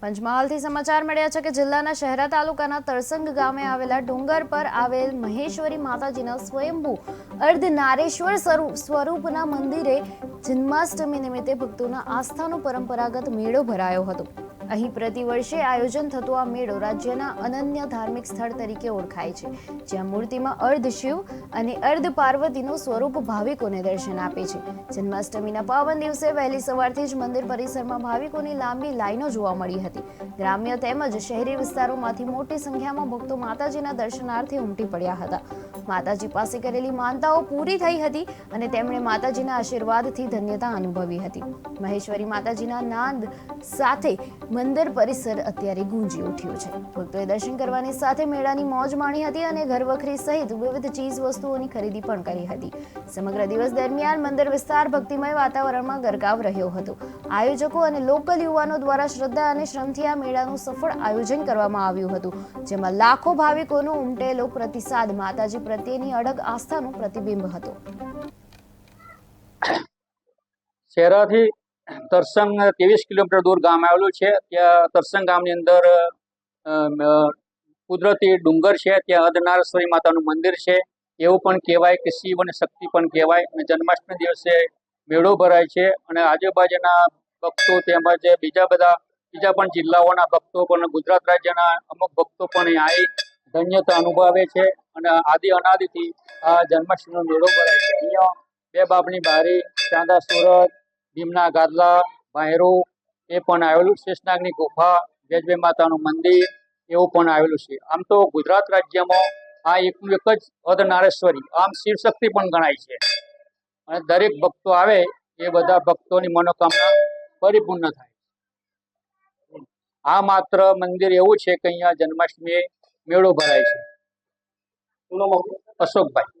પંચમહાલથી સમાચાર મળ્યા છે કે જિલ્લાના શહેરા તાલુકાના તરસંગ ગામે આવેલા ડુંગર પર આવેલ મહેશ્વરી માતાજીના સ્વયંભૂ અર્ધનારેશ્વર સ્વરૂ- સ્વરૂપના મંદિરે જન્માષ્ટમી નિમિત્તે ભક્તોના આસ્થાનો પરંપરાગત મેળો ભરાયો હતો. અહીં પ્રતિવર્ષે આયોજન થતો આ મેળો રાજ્યના અનન્ય ધાર્મિક સ્થળ તરીકે ઓળખાય છે, જ્યાં મૂર્તિમાં અર્ધ શિવ અને અર્ધ પાર્વતીનું સ્વરૂપ ભાવિકોને દર્શન આપે છે. જન્માષ્ટમીના પાવન દિવસે વહેલી સવારથી જ મંદિર પરિસરમાં ભાવિકોની લાંબી લાઈનો જોવા મળી હતી. ગ્રામ્ય તેમજ શહેરી વિસ્તારોમાંથી મોટી સંખ્યામાં ભક્તો માતાજીના દર્શનાર્થે ઉમટી પડ્યા હતા. માતાજી પાસે કરેલી માનતાઓ પૂરી થઈ હતી અને તેમણે માતાજીના આશીર્વાદથી ધન્યતા અનુભવી હતી. મહેશ્વરી માતાજીના નાદ સાથે મંદિર પરિસર અત્યારે ગુંજી ઉઠ્યું છે. ભક્તોએ દર્શન કરવાની સાથે મેળાની મોજ માણી હતી અને ઘરવખરી સહિત વિવિધ ચીજ વસ્તુઓની ખરીદી પણ કરી હતી. સમગ્ર દિવસ દરમિયાન મંદિર વિસ્તાર ભક્તિમય વાતાવરણમાં ગરકાવ રહ્યો હતો. આયોજકો અને લોકલ યુવાનો દ્વારા શ્રદ્ધા અને શ્રમથી આ મેળાનું સફળ આયોજન કરવામાં આવ્યું હતું, જેમાં લાખો ભાવિકોનો ઉમટેલો પ્રતિસાદ માતાજી પ્રત્યેની અડગ આસ્થાનું પ્રતિબિંબ હતો. શહેરાથી તરસંગ ત્રેવીસ કિલોમીટર દૂર ગામ આવેલું છે. ત્યાં તરસંગ ગામની અંદર કુદરતી ડુંગર છે. ત્યાં અર્ધનારેશ્વરી માતાનું મંદિર છે. એવું પણ કહેવાય કે શિવ અને શક્તિ પણ કહેવાય. અને જન્માષ્ટમી દિવસે મેળો ભરાય છે. અને આજુબાજુના ભક્તો તેમજ બીજા બધા, બીજા પણ જિલ્લાઓના ભક્તો પણ ગુજરાત રાજ્યના અમુક ભક્તો પણ અહીં આવી ધન્યતા અનુભવે છે અને આદિ અનાદિથી આ જન્માષ્ટમીનો મેળો ભરાય છે. અહીંયા બે બાપની બારી, ચાંદા સુરત, ભીમના ગાદલા ભાયરો એ પણ આવેલું શેષનાગની ગુફા વેજભાઈ માતાનું મંદિર, એવું પણ આવેલું છે. આમ તો ગુજરાત રાજ્યમાં આ એકનું એક જ અર્ધનારેશ્વરી આમ શિવશક્તિ પણ ગણાય છે. અને દરેક ભક્તો આવે એ બધા ભક્તોની મનોકામના પરિપૂર્ણ થાય. આ માત્ર મંદિર એવું છે કે અહીંયા જન્માષ્ટમીએ મેળો ભરાય છે. અશોકભાઈ.